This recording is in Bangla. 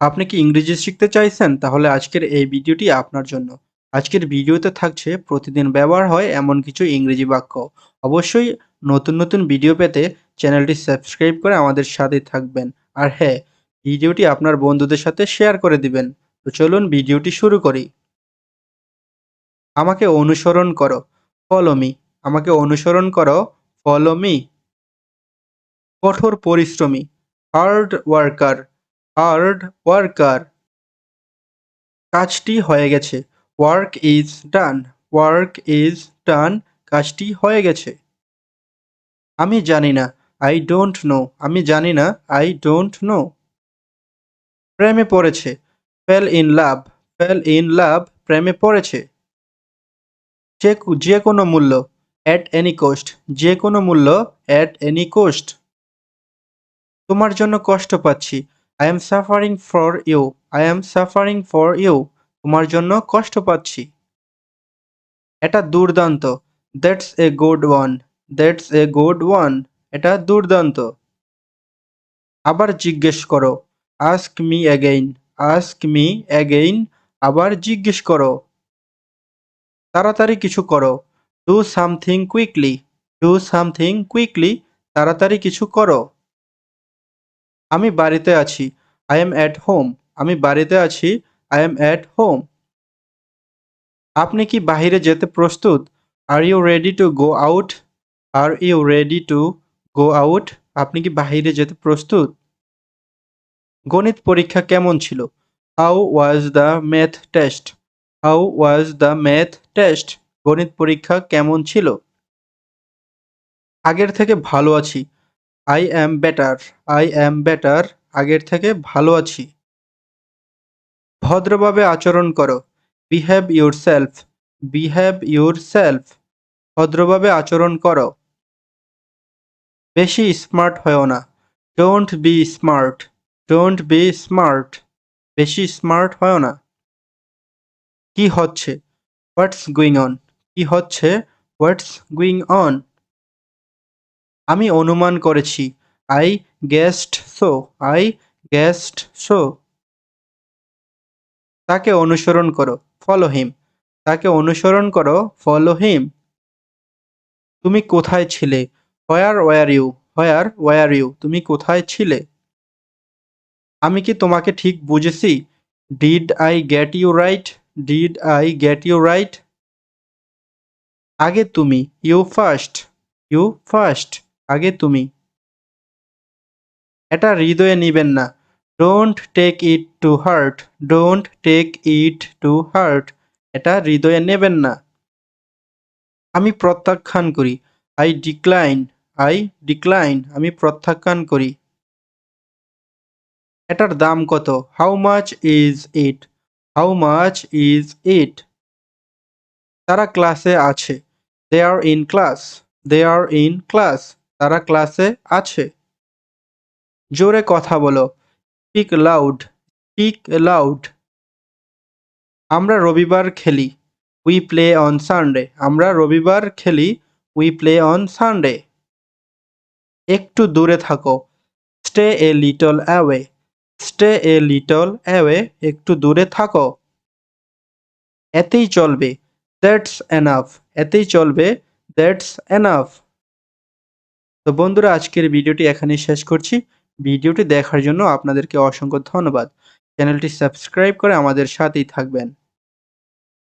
আপনি কি ইংরেজি শিখতে চাইছেন? তাহলে আজকের এই ভিডিওটি আপনার জন্য। আজকের ভিডিওতে থাকছে প্রতিদিন ব্যবহার হয় এমন কিছু ইংরেজি বাক্য। অবশ্যই নতুন, নতুন ভিডিও পেতে চ্যানেলটি সাবস্ক্রাইব করে আমাদের সাথেই থাকবেন। আর হ্যাঁ, ভিডিওটি আপনার বন্ধুদের সাথে শেয়ার করে দিবেন। তো চলুন ভিডিওটি শুরু করি। আমাকে অনুসরণ করো, ফলো মি। আমাকে অনুসরণ করো, ফলো মি। কঠোর পরিশ্রমী, হার্ড ওয়ার্কার, হার্ড ওয়ার্কার। কাজটি হয়ে গেছে, work is done, work is done. কাজটি হয়ে গেছে। আমি জানি না, আই ডোন্ট নো। আমি জানি না, আই ডোন্ট নো। প্রেমে পড়েছে, fell in love, fell in love. প্রেমে পড়েছে। যে যে কোনো মূল্য, অ্যাট এনি কোস্ট, যে কোনো মূল্য, অ্যাট এনি কোস্ট। তোমার জন্য কষ্ট পাচ্ছি, I am suffering for you, I am suffering for you. তোমার জন্য কষ্ট পাচ্ছি। এটা দুর্দান্ত, that's a good one, that's a good one. এটা দুর্দান্ত। আবার জিজ্ঞেস করো, ask me again, ask me again. আবার জিজ্ঞেস করো। তাড়াতাড়ি কিছু করো, do something quickly, do something quickly. তাড়াতাড়ি কিছু করো। আমি বাড়িতে আছি, আই এম অ্যাট হোম। আমি বাড়িতে আছি, আই এম অ্যাট হোম। আপনি কি বাহিরে যেতে প্রস্তুত? Are you ready to go out? Are you ready to go out? আপনি কি বাহিরে যেতে প্রস্তুত? গণিত পরীক্ষা কেমন ছিল? How was the math test? How was the math test? গণিত পরীক্ষা কেমন ছিল? আগের থেকে ভালো আছি, I am better, I am better. আগের থেকে ভালো আছি। ভদ্রভাবে আচরণ করো, behave yourself, behave yourself ভদ্রভাবে আচরণ করো। বেশি স্মার্ট হয়ো না, don't be smart, don't be smart. বেশি স্মার্ট হয়ো না। কি হচ্ছে? What's going on? কি হচ্ছে? What's going on? আমি অনুমান করেছি, I guessed so, I guessed so. তাকে অনুসরণ করো, ফলো হিম। তাকে অনুসরণ করো, ফলো হিম। তুমি কোথায় ছিলে? Where were you? Where were you? তুমি কোথায় ছিলে? আমি কি তোমাকে ঠিক বুঝেছি? Did I get you right? Did I get you right? আগে তুমি, ইউ ফার্স্ট, ইউ ফার্স্ট। আগে তুমি। এটা হৃদয়ে নিবেন না, don't take it to heart, don't take it to heart. এটা হৃদয়ে নেবেন না। আমি প্রত্যাখ্যান করি, আই ডিক্লাইন, আই ডিক্লাইন। আমি প্রত্যাখ্যান করি। এটার দাম কত? How much is it? How much is it? তারা ক্লাসে আছে, they are in class, they are in class. তারা ক্লাসে আছে। জোরে কথা বলো, স্পিক লাউড, স্পিক লাউড। আমরা রবিবার খেলি, উই প্লে অন সানডে। আমরা রবিবার খেলি, উই প্লে অন সানডে। একটু দূরে থাকো, stay a little away, stay a little away. একটু দূরে থাকো। এতেই চলবে, দ্যাটস এনাফ। এতেই চলবে, দ্যাটস এনাফ। তো বন্ধুরা, আজকের ভিডিওটি এখানেই শেষ করছি। ভিডিওটি দেখার জন্য আপনাদেরকে অসংখ্য ধন্যবাদ। চ্যানেলটি সাবস্ক্রাইব করে আমাদের সাথেই থাকবেন।